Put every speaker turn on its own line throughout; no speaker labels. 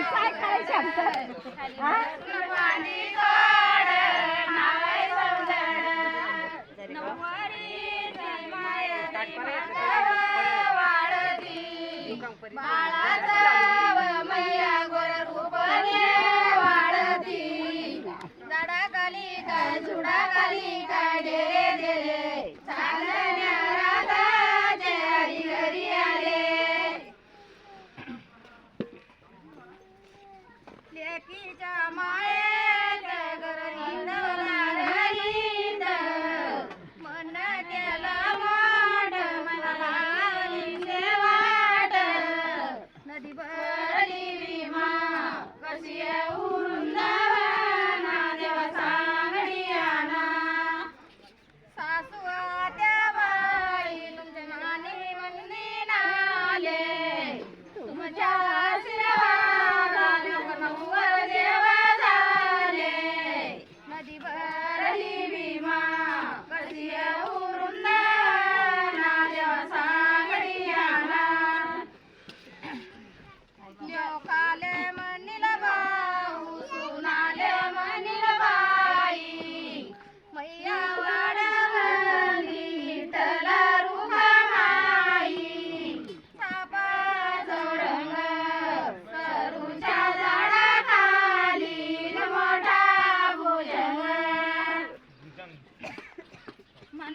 काय काय शब्द? একই জামায় ಕಲಿವಿಮಾ ಕಲಿಯವು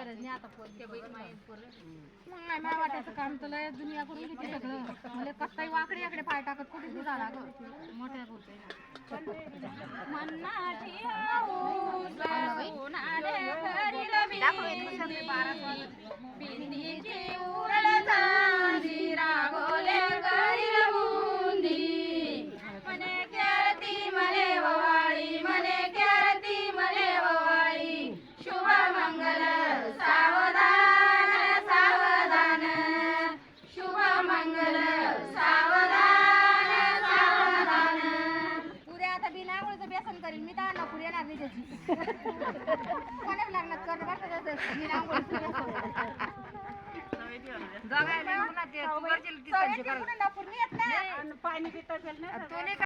गरज नाही आता
मग वाटायचं काम तर लय दुनिया करून घेते सगळं. मला कसं वाकडे याकडे पाय टाकत कुठे झाला मोठ्या होते मन्नाठी येणार मी त्याची. कोणाला लागणार करणं वाटत मी रांगोळी
जगायला पुन्हा ते तू करशील ती सज्ज
करायला.
पाणी पिता असेल ना तू नाही